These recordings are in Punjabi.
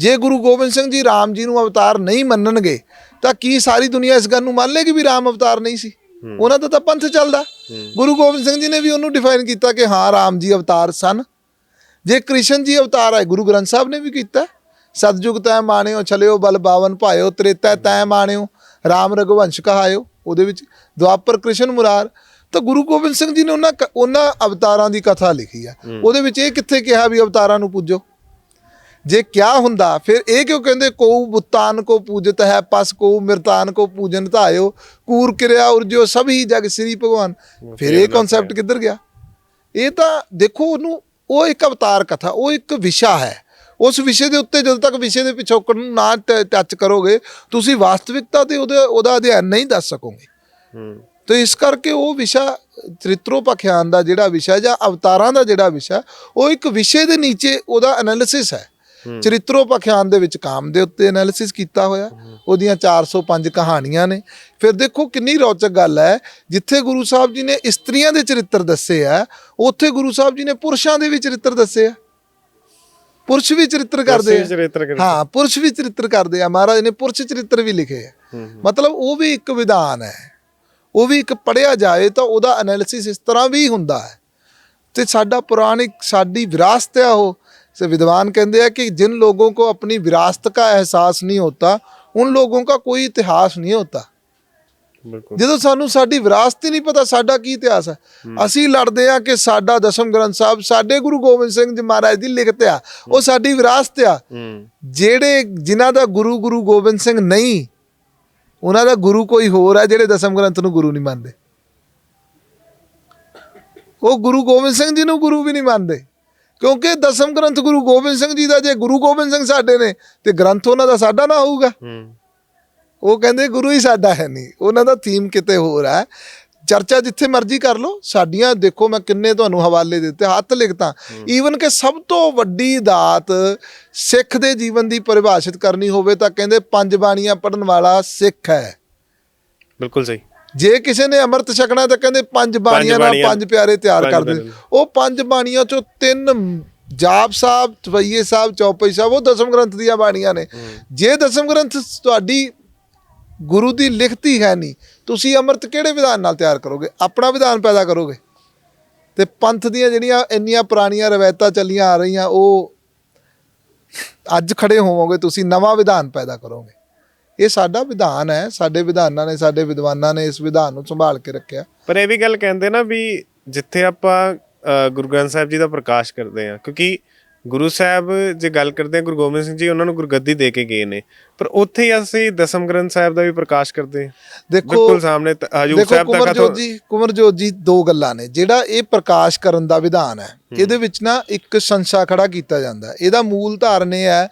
ਜੇ ਗੁਰੂ ਗੋਬਿੰਦ ਸਿੰਘ ਜੀ ਰਾਮ ਜੀ ਨੂੰ ਅਵਤਾਰ ਨਹੀਂ ਮੰਨਣਗੇ ਤਾਂ ਕੀ ਸਾਰੀ ਦੁਨੀਆ ਇਸ ਗੱਲ ਨੂੰ ਮੰਨ ਲੇਗੀ ਵੀ ਰਾਮ ਅਵਤਾਰ ਨਹੀਂ ਸੀ? ਉਹਨਾਂ ਦਾ ਤਾਂ ਪੰਥ ਚੱਲਦਾ। ਗੁਰੂ ਗੋਬਿੰਦ ਸਿੰਘ ਜੀ ਨੇ ਵੀ ਉਹਨੂੰ ਡਿਫਾਈਨ ਕੀਤਾ ਕਿ ਹਾਂ ਰਾਮ ਜੀ ਅਵਤਾਰ ਸਨ। ਜੇ ਕ੍ਰਿਸ਼ਨ ਜੀ ਅਵਤਾਰ ਹੈ ਗੁਰੂ ਗ੍ਰੰਥ ਸਾਹਿਬ ਨੇ ਵੀ ਕੀਤਾ। ਸਤਜੁਗ ਤੈ ਮਾਣਿਓ ਛਲਿਓ ਬਲ ਬਾਵਨ ਭਾਇਓ ਤ੍ਰੇਤਾ ਤੈ ਮਾਣਿਓ ਰਾਮ ਰਘੁਵੰਸ਼ ਕਹਾਇਓ ਉਹਦੇ ਵਿੱਚ ਦੁਆਪਰ ਕ੍ਰਿਸ਼ਨ ਮੁਰਾਰ। ਤਾਂ ਗੁਰੂ ਗੋਬਿੰਦ ਸਿੰਘ ਜੀ ਨੇ ਉਹਨਾਂ ਉਹਨਾਂ ਅਵਤਾਰਾਂ ਦੀ ਕਥਾ ਲਿਖੀ ਆ ਉਹਦੇ ਵਿੱਚ ਇਹ ਕਿੱਥੇ ਕਿਹਾ ਵੀ ਅਵਤਾਰਾਂ ਨੂੰ ਪੂਜੋ? ਜੇ ਕਿਆ ਹੁੰਦਾ ਫਿਰ ਇਹ ਕਿਉਂ ਕਹਿੰਦੇ ਕੋ ਬੁੱਤਾਨ ਕੋ ਪੂਜਤ ਹੈ ਪਸ ਕੋ ਮਿਰਤਾਨ ਕੋ ਪੂਜਨ ਧਾਇਓ ਕੂਰ ਕਿਰਿਆ ਉਰਜੋ ਸਭੀ ਜਗ ਸ੍ਰੀ ਭਗਵਾਨ। ਫਿਰ ਇਹ ਕਨਸੈਪਟ ਕਿੱਧਰ ਗਿਆ? ਇਹ ਤਾਂ ਦੇਖੋ ਉਹਨੂੰ ਉਹ ਇੱਕ ਅਵਤਾਰ ਕਥਾ ਉਹ ਇੱਕ ਵਿਸ਼ਾ ਹੈ। ਉਸ ਵਿਸ਼ੇ ਦੇ ਉੱਤੇ ਜਦੋਂ ਤੱਕ ਵਿਸ਼ੇ ਦੇ ਪਿਛੋਕੜ ਨੂੰ ਨਾ ਟੱਚ ਕਰੋਗੇ ਤੁਸੀਂ ਵਾਸਤਵਿਕਤਾ ਤੇ ਉਹਦੇ ਉਹਦਾ ਅਧਿਐਨ ਨਹੀਂ ਦੱਸ ਸਕੋਗੇ। ਹੂੰ। ਤੇ ਇਸ ਕਰਕੇ ਉਹ ਵਿਸ਼ਾ ਚਰਿਤਰੋਪਖਿਆਨ ਦਾ ਜਿਹੜਾ ਵਿਸ਼ਾ ਜਾਂ ਅਵਤਾਰਾਂ ਦਾ ਜਿਹੜਾ ਵਿਸ਼ਾ ਉਹ ਇੱਕ ਵਿਸ਼ੇ ਦੇ ਨੀਚੇ ਉਹਦਾ ਐਨਾਲਿਸਿਸ ਹੈ। ਚਰਿਤਰੋਪਖਿਆਨ ਦੇ ਵਿੱਚ ਕਾਮ ਦੇ ਉੱਤੇ ਐਨਾਲਿਸਿਸ ਕੀਤਾ ਹੋਇਆ। ਉਹਦੀਆਂ 405 ਕਹਾਣੀਆਂ ਨੇ। ਫਿਰ ਦੇਖੋ ਕਿੰਨੀ ਰੌਚਕ ਗੱਲ ਹੈ। ਜਿੱਥੇ ਗੁਰੂ ਸਾਹਿਬ ਜੀ ਨੇ ਇਸਤਰੀਆਂ ਦੇ ਚਰਿੱਤਰ ਦੱਸੇ ਆ ਉੱਥੇ ਗੁਰੂ ਸਾਹਿਬ ਜੀ ਨੇ ਪੁਰਸ਼ਾਂ ਦੇ ਵੀ ਚਰਿੱਤਰ ਦੱਸੇ ਆ। ਪੁਰਸ਼ ਵੀ ਚਰਿੱਤਰ ਕਰਦੇ ਆ। ਹਾਂ ਪੁਰਸ਼ ਵੀ ਚਰਿੱਤਰ ਕਰਦੇ ਆ। ਮਹਾਰਾਜ ਨੇ ਪੁਰਸ਼ ਚਰਿੱਤਰ ਵੀ ਲਿਖੇ ਆ। ਮਤਲਬ ਉਹ ਵੀ ਇੱਕ ਵਿਧਾਨ ਹੈ। ਉਹ ਵੀ ਇੱਕ ਪੜਿਆ ਜਾਏ ਤਾਂ ਉਹਦਾ ਐਨਾਲਿਸਿਸ ਇਸ ਤਰ੍ਹਾਂ ਵੀ ਹੁੰਦਾ ਹੈ। ਤੇ ਸਾਡਾ ਪੁਰਾਣਿਕ ਸਾਡੀ ਵਿਰਾਸਤ ਹੈ ਉਹ। से विद्वान कहते हैं कि जिन लोगों को अपनी विरासत का एहसास नहीं होता उन ਲੋਕਾਂ ਦਾ ਕੋਈ ਇਤਿਹਾਸ ਨਹੀਂ ਹੁੰਦਾ ਜਦੋਂ ਸਾਨੂੰ ਸਾਡੀ ਵਿਰਾਸਤ ਹੀ ਨਹੀਂ ਪਤਾ ਸਾਡਾ ਕੀ ਇਤਿਹਾਸ ਹੈ ਅਸੀਂ ਲੜਦੇ ਆ ਕਿ ਸਾਡਾ ਦਸ਼ਮ ਗ੍ਰੰਥ ਸਾਹਿਬ ਸਾਡੇ ਗੁਰੂ ਗੋਬਿੰਦ ਸਿੰਘ ਜੀ ਮਹਾਰਾਜ ਦੀ ਲਿਖਤ ਆ ਉਹ ਸਾਡੀ ਵਿਰਾਸਤ ਆ ਜਿਹੜੇ ਜਿਨ੍ਹਾਂ ਦਾ ਗੁਰੂ ਗੁਰੂ ਗੋਬਿੰਦ ਸਿੰਘ ਨਹੀਂ ਉਹਨਾਂ ਦਾ ਗੁਰੂ ਕੋਈ ਹੋਰ ਆ ਜਿਹੜੇ ਦਸ਼ਮ ਗ੍ਰੰਥ ਨੂੰ ਗੁਰੂ ਨਹੀਂ ਮੰਨਦੇ ਉਹ ਗੁਰੂ ਗੋਬਿੰਦ ਸਿੰਘ ਜੀ ਨੂੰ ਗੁਰੂ ਵੀ ਨਹੀਂ ਮੰਨਦੇ ਕਿਉਂਕਿ ਦਸਮ ਗ੍ਰੰਥ ਗੁਰੂ ਗੋਬਿੰਦ ਸਿੰਘ ਜੀ ਦਾ ਜੇ ਗੁਰੂ ਗੋਬਿੰਦ ਸਿੰਘ ਸਾਡੇ ਨੇ ਤੇ ਗ੍ਰੰਥ ਉਹਨਾਂ ਦਾ ਸਾਡਾ ਨਾ ਹੋਊਗਾ। ਹੂੰ। ਉਹ ਕਹਿੰਦੇ ਗੁਰੂ ਹੀ ਸਾਡਾ ਹੈ ਨਹੀਂ। ਉਹਨਾਂ ਦਾ ਥੀਮ ਕਿਤੇ ਹੋਰ ਹੈ। ਚਰਚਾ ਜਿੱਥੇ ਮਰਜ਼ੀ ਕਰ ਲਓ ਸਾਡੀਆਂ ਦੇਖੋ ਮੈਂ ਕਿੰਨੇ ਤੁਹਾਨੂੰ ਹਵਾਲੇ ਦਿੱਤੇ ਹੱਥ ਲਿਖਤਾ। ਈਵਨ ਕਿ ਸਭ ਤੋਂ ਵੱਡੀ ਦਾਤ ਸਿੱਖ ਦੇ ਜੀਵਨ ਦੀ ਪਰਿਭਾਸ਼ਿਤ ਕਰਨੀ ਹੋਵੇ ਤਾਂ ਕਹਿੰਦੇ ਪੰਜ ਬਾਣੀਆਂ ਪੜਨ ਵਾਲਾ ਸਿੱਖ ਹੈ। ਬਿਲਕੁਲ ਸਹੀ। ਜੇ ਕਿਸੇ ਨੇ ਅੰਮ੍ਰਿਤ ਛਕਣਾ ਤਾਂ ਕਹਿੰਦੇ ਪੰਜ ਬਾਣੀਆਂ ਨਾਲ ਪੰਜ ਪਿਆਰੇ ਤਿਆਰ ਕਰਦੇ। ਉਹ ਪੰਜ ਬਾਣੀਆਂ ਚੋਂ ਤਿੰਨ ਜਾਪ ਸਾਹਿਬ ਤਵਈਏ ਸਾਹਿਬ ਚੌਪਈ ਸਾਹਿਬ ਉਹ ਦਸਮ ਗ੍ਰੰਥ ਦੀਆਂ ਬਾਣੀਆਂ ਨੇ। ਜੇ ਦਸਮ ਗ੍ਰੰਥ ਤੁਹਾਡੀ ਗੁਰੂ ਦੀ ਲਿਖਤੀ ਹੈ ਨਹੀਂ ਤੁਸੀਂ ਅੰਮ੍ਰਿਤ ਕਿਹੜੇ ਵਿਧਾਨ ਨਾਲ ਤਿਆਰ ਕਰੋਗੇ? ਆਪਣਾ ਵਿਧਾਨ ਪੈਦਾ ਕਰੋਗੇ। ਤੇ ਪੰਥ ਦੀਆਂ ਜਿਹੜੀਆਂ ਇੰਨੀਆਂ ਪੁਰਾਣੀਆਂ ਰਵਾਇਤਾਂ ਚੱਲੀਆਂ ਆ ਰਹੀਆਂ ਉਹ ਅੱਜ ਖੜੇ ਹੋਵੋਗੇ ਤੁਸੀਂ ਨਵਾਂ ਵਿਧਾਨ ਪੈਦਾ ਕਰੋਗੇ। ਇਹ ਸਾਡਾ ਵਿਧਾਨ ਹੈ ਸਾਡੇ ਵਿਧਾਨਾਂ ਨੇ ਸਾਡੇ ਵਿਦਵਾਨਾਂ ਨੇ ਇਸ ਵਿਧਾਨ ਨੂੰ ਸੰਭਾਲ ਕੇ ਰੱਖਿਆ। ਪਰ ਇਹ ਵੀ ਗੱਲ ਕਹਿੰਦੇ ਨਾ ਵੀ ਜਿੱਥੇ ਆਪਾਂ ਅ, ਗੁਰੂ ਗ੍ਰੰਥ ਸਾਹਿਬ ਜੀ ਦਾ ਪ੍ਰਕਾਸ਼ ਕਰਦੇ ਆ ਕਿਉਂਕਿ ਗੁਰੂ ਸਾਹਿਬ ਜੇ ਗੱਲ ਕਰਦੇ ਆ ਗੁਰੂ ਗੋਬਿੰਦ ਸਿੰਘ ਜੀ ਉਹਨਾਂ ਨੂੰ ਗੁਰਗੱਦੀ ਦੇ ਕੇ ਗਏ ਨੇ। ਪਰ ਉੱਥੇ ਹੀ ਅਸੀਂ ਦਸਮ ਗ੍ਰੰਥ ਸਾਹਿਬ ਦਾ ਵੀ ਪ੍ਰਕਾਸ਼ ਕਰਦੇ ਆ ਦੇਖੋ ਬਿਲਕੁਲ ਸਾਹਮਣੇ ਹਜੂਰ ਸਾਹਿਬ ਤੱਕ ਕੁਮਰਜੋਤ ਜੀ ਕੁਮਰਜੋਤ ਜੀ ਦੋ ਗੱਲਾਂ ਨੇ। ਜਿਹੜਾ ਇਹ ਪ੍ਰਕਾਸ਼ ਕਰਨ ਦਾ ਵਿਧਾਨ ਹੈ ਇਹਦੇ ਵਿੱਚ ਨਾ ਇੱਕ ਸੰਸਾ ਖੜਾ ਕੀਤਾ ਜਾਂਦਾ ਹੈ। ਇਹਦਾ ਮੂਲ ਧਾਰਨ ਇਹ ਹੈ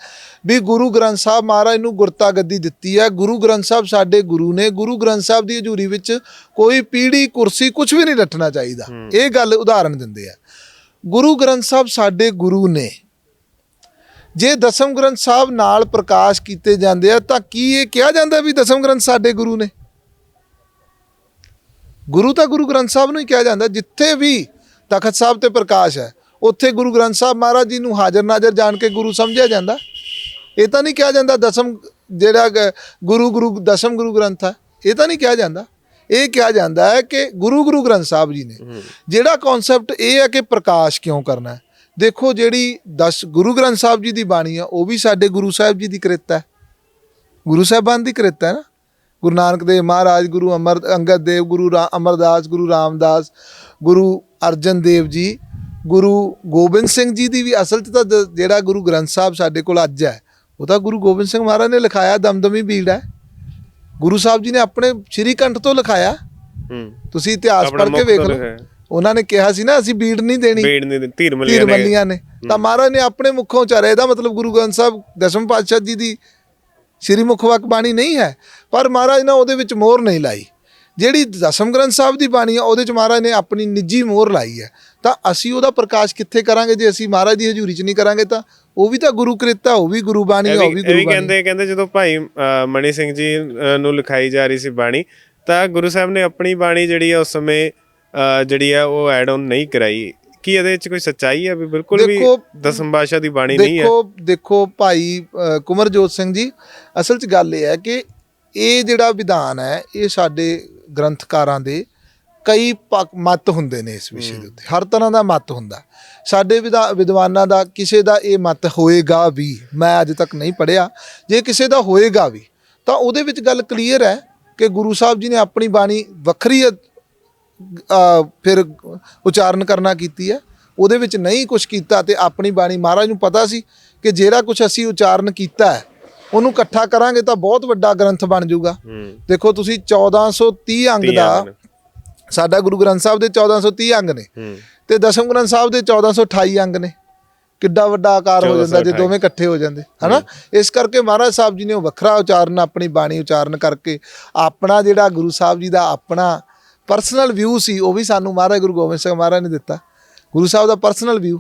ਵੀ ਗੁਰੂ ਗ੍ਰੰਥ ਸਾਹਿਬ ਮਹਾਰਾਜ ਨੂੰ ਗੁਰਤਾ ਗੱਦੀ ਦਿੱਤੀ ਹੈ। ਗੁਰੂ ਗ੍ਰੰਥ ਸਾਹਿਬ ਸਾਡੇ ਗੁਰੂ ਨੇ। ਗੁਰੂ ਗ੍ਰੰਥ ਸਾਹਿਬ ਦੀ ਹਜ਼ੂਰੀ ਵਿੱਚ ਕੋਈ ਪੀੜੀ ਕੁਰਸੀ ਕੁਝ ਵੀ ਨਹੀਂ ਰੱਖਣਾ ਚਾਹੀਦਾ। ਇਹ ਗੱਲ ਉਦਾਹਰਣ ਦਿੰਦੇ ਆ। ਗੁਰੂ ਗ੍ਰੰਥ ਸਾਹਿਬ ਸਾਡੇ ਗੁਰੂ ਨੇ। ਜੇ ਦਸਮ ਗ੍ਰੰਥ ਸਾਹਿਬ ਨਾਲ ਪ੍ਰਕਾਸ਼ ਕੀਤੇ ਜਾਂਦੇ ਆ, ਤਾਂ ਕੀ ਇਹ ਕਿਹਾ ਜਾਂਦਾ ਵੀ ਦਸਮ ਗ੍ਰੰਥ ਸਾਡੇ ਗੁਰੂ ਨੇ? ਗੁਰੂ ਤਾਂ ਗੁਰੂ ਗ੍ਰੰਥ ਸਾਹਿਬ ਨੂੰ ਹੀ ਕਿਹਾ ਜਾਂਦਾ। ਜਿੱਥੇ ਵੀ ਤਖਤ ਸਾਹਿਬ ਤੇ ਪ੍ਰਕਾਸ਼ ਹੈ, ਉੱਥੇ ਗੁਰੂ ਗ੍ਰੰਥ ਸਾਹਿਬ ਮਹਾਰਾਜ ਜੀ ਨੂੰ ਹਾਜ਼ਰ ਨਾਜ਼ਰ ਜਾਣ ਕੇ ਗੁਰੂ ਸਮਝਿਆ ਜਾਂਦਾ। ਇਹ ਤਾਂ ਨਹੀਂ ਕਿਹਾ ਜਾਂਦਾ ਦਸਮ ਜਿਹੜਾ ਗੁਰੂ ਗੁਰੂ ਦਸਮ ਗੁਰੂ ਗ੍ਰੰਥ ਹੈ ਇਹ ਤਾਂ ਨਹੀਂ ਕਿਹਾ ਜਾਂਦਾ। ਇਹ ਕਿਹਾ ਜਾਂਦਾ ਹੈ ਕਿ ਗੁਰੂ ਗੁਰੂ ਗ੍ਰੰਥ ਸਾਹਿਬ ਜੀ ਨੇ ਜਿਹੜਾ ਕਨਸੈਪਟ ਇਹ ਹੈ ਕਿ ਪ੍ਰਕਾਸ਼ ਕਿਉਂ ਕਰਨਾ ਹੈ। ਦੇਖੋ ਜਿਹੜੀ 10 ਗੁਰੂ ਗ੍ਰੰਥ ਸਾਹਿਬ ਜੀ ਦੀ ਬਾਣੀ ਆ ਉਹ ਵੀ ਸਾਡੇ ਗੁਰੂ ਸਾਹਿਬ ਜੀ ਦੀ ਕਿਰਤ ਹੈ। ਗੁਰੂ ਸਾਹਿਬਾਨ ਦੀ ਕਿਰਤ ਹੈ ਨਾ। ਗੁਰੂ ਨਾਨਕ ਦੇਵ ਮਹਾਰਾਜ ਗੁਰੂ ਅਮਰ ਅੰਗਦ ਦੇਵ ਗੁਰੂ ਅਮਰਦਾਸ ਗੁਰੂ ਰਾਮਦਾਸ ਗੁਰੂ ਅਰਜਨ ਦੇਵ ਜੀ ਗੁਰੂ ਗੋਬਿੰਦ ਸਿੰਘ ਜੀ ਦੀ ਵੀ ਅਸਲ 'ਚ ਤਾਂ ਜਿਹੜਾ ਗੁਰੂ ਗ੍ਰੰਥ ਸਾਹਿਬ ਸਾਡੇ ਕੋਲ ਅੱਜ ਹੈ ਉਹ ਤਾਂ ਗੁਰੂ ਗੋਬਿੰਦ ਸਿੰਘ ਮਹਾਰਾਜ ਨੇ ਲਿਖਾਇਆ ਦਮਦਮੀ ਬੀੜ ਹੈ। ਗੁਰੂ ਸਾਹਿਬ ਜੀ ਨੇ ਆਪਣੇ ਸ਼੍ਰੀ ਕੰਠ ਤੋਂ ਲਿਖਾਇਆ। ਹੂੰ। ਤੁਸੀਂ ਇਤਿਹਾਸ ਪੜ੍ਹ ਕੇ ਵੇਖ ਲਓ। ਉਹਨਾਂ ਨੇ ਕਿਹਾ ਸੀ ਨਾ ਅਸੀਂ ਬੀੜ ਨਹੀਂ ਦੇਣੀ। ਬੇੜ ਨੇ ਧੀਰ ਧੀਰ ਮੱਲੀਆਂ ਨੇ। ਮੱਲੀਆਂ ਨੇ। ਤਾਂ ਮਹਾਰਾਜ ਨੇ ਆਪਣੇ ਮੁਖੋਂ ਉਚਾਰਿਆ। ਇਹਦਾ ਮਤਲਬ ਗੁਰੂ ਗ੍ਰੰਥ ਸਾਹਿਬ ਦਸਮ ਪਾਤਸ਼ਾਹ ਜੀ ਦੀ ਸ਼੍ਰੀ ਮੁਖਵਾਕ ਬਾਣੀ ਨਹੀਂ ਹੈ। ਪਰ ਮਹਾਰਾਜ ਨੇ ਉਹਦੇ ਵਿੱਚ ਮੋਹਰ ਨਹੀਂ ਲਾਈ। ਜਿਹੜੀ ਦਸਮ ਗ੍ਰੰਥ ਸਾਹਿਬ ਦੀ ਬਾਣੀ ਆ ਉਹਦੇ ਚ ਮਹਾਰਾਜ ਨੇ ਆਪਣੀ ਨਿੱਜੀ ਮੋਹਰ ਲਾਈ ਹੈ। ਤਾਂ ਅਸੀਂ ਉਹਦਾ ਪ੍ਰਕਾਸ਼ ਕਿੱਥੇ ਕਰਾਂਗੇ? ਜੇ ਅਸੀਂ ਮਹਾਰਾਜ ਦੀ ਹਜ਼ੂਰੀ ਚ ਨਹੀਂ ਕਰਾਂਗੇ ਤਾਂ ਉਹ ਵੀ ਤਾਂ ਗੁਰੂ ਕ੍ਰਿਤ ਉਹ ਵੀ ਗੁਰੂ ਬਾਣੀ ਉਹ ਵੀ ਗੁਰੂ ਬਾਣੀ ਕਹਿੰਦੇ ਕਹਿੰਦੇ ਜਦੋਂ ਭਾਈ ਮਣੀ ਸਿੰਘ ਜੀ ਨੂੰ ਲਿਖਾਈ ਜਾ ਰਹੀ ਸੀ ਬਾਣੀ ਤਾਂ ਗੁਰੂ ਸਾਹਿਬ ਨੇ ਆਪਣੀ ਬਾਣੀ ਜਿਹੜੀ ਆ ਉਸ ਸਮੇਂ ਜਿਹੜੀ ਆ ਉਹ ਐਡ ਆਨ ਨਹੀਂ ਕਰਾਈ। ਕੀ ਇਹਦੇ ਵਿੱਚ ਕੋਈ ਸੱਚਾਈ ਹੈ ਵੀ ਬਿਲਕੁਲ ਵੀ ਦਸਮ ਪਾਤਸ਼ਾਹ ਦੀ ਬਾਣੀ ਨਹੀਂ ਹੈ? ਦੇਖੋ ਦੇਖੋ ਭਾਈ ਕੁਮਰਜੋਤ ਸਿੰਘ ਜੀ ਅਸਲ 'ਚ ਗੱਲ ਇਹ ਹੈ ਕਿ ਇਹ ਜਿਹੜਾ ਵਿਧਾਨ ਹੈ ਇਹ ਸਾਡੇ ਗ੍ਰੰਥਕਾਰਾਂ ਦੇ ਕਈ ਮਤ ਹੁੰਦੇ ਨੇ ਇਸ ਵਿਸ਼ੇ ਦੇ ਉੱਤੇ। ਹਰ ਤਰ੍ਹਾਂ ਦਾ ਮਤ ਹੁੰਦਾ। ਸਾਡੇ ਵਿਦਾ- ਵਿਦਵਾਨਾਂ ਦਾ ਕਿਸੇ ਦਾ ਇਹ ਮਤ ਹੋਏਗਾ ਵੀ ਮੈਂ ਅੱਜ ਤੱਕ ਨਹੀਂ ਪੜਿਆ ਜੇ ਕਿਸੇ ਦਾ ਹੋਏਗਾ ਵੀ ਤਾਂ ਉਹਦੇ ਵਿੱਚ ਗੱਲ ਕਲੀਅਰ ਹੈ ਕਿ ਗੁਰੂ ਸਾਹਿਬ ਜੀ ਨੇ ਆਪਣੀ ਬਾਣੀ ਵੱਖਰੀ ਫਿਰ ਉਚਾਰਨ ਕਰਨਾ ਕੀਤੀ ਹੈ। ਉਹਦੇ ਵਿੱਚ ਨਹੀਂ ਕੁਝ ਕੀਤਾ ਤੇ ਆਪਣੀ ਬਾਣੀ ਮਹਾਰਾਜ ਨੂੰ ਪਤਾ ਸੀ ਕਿ ਜਿਹੜਾ ਕੁਝ ਅਸੀਂ ਉਚਾਰਨ ਕੀਤਾ ਹੈ ਉਹਨੂੰ ਇਕੱਠਾ ਕਰਾਂਗੇ ਤਾਂ ਬਹੁਤ ਵੱਡਾ ਗ੍ਰੰਥ ਬਣ ਜਾਊਗਾ। ਦੇਖੋ ਤੁਸੀਂ 1430 ਅੰਗ ਦਾ। ਸਾਡਾ ਗੁਰੂ ਗ੍ਰੰਥ ਸਾਹਿਬ ਦੇ 1430 ਅੰਗ ਨੇ। ਤੇ ਦਸਮ ਗ੍ਰੰਥ ਸਾਹਿਬ ਦੇ 1428 ਅੰਗ ਨੇ। ਕਿੱਡਾ ਵੱਡਾ ਆਕਾਰ ਹੋ ਜਾਂਦਾ ਜੇ 1428 ਦੋਵੇਂ ਇਕੱਠੇ ਹੋ ਜਾਂਦੇ ਹਨਾ? ਇਸ ਕਰਕੇ ਮਹਾਰਾਜ ਸਾਹਿਬ ਜੀ ਨੇ ਉਹ ਵੱਖਰਾ ਉਚਾਰਨ ਆਪਣੀ ਬਾਣੀ ਉਚਾਰਨ ਕਰਕੇ ਆਪਣਾ ਜਿਹੜਾ ਗੁਰੂ ਸਾਹਿਬ ਜੀ ਦਾ ਆਪਣਾ ਪਰਸਨਲ ਵਿਊ ਸੀ ਉਹ ਵੀ ਸਾਨੂੰ ਮਹਾਰਾਜ ਗੁਰੂ ਗੋਬਿੰਦ ਸਿੰਘ ਮਹਾਰਾਜ ਨੇ ਦਿੱਤਾ। ਗੁਰੂ ਸਾਹਿਬ ਦਾ ਪਰਸਨਲ ਵਿਊ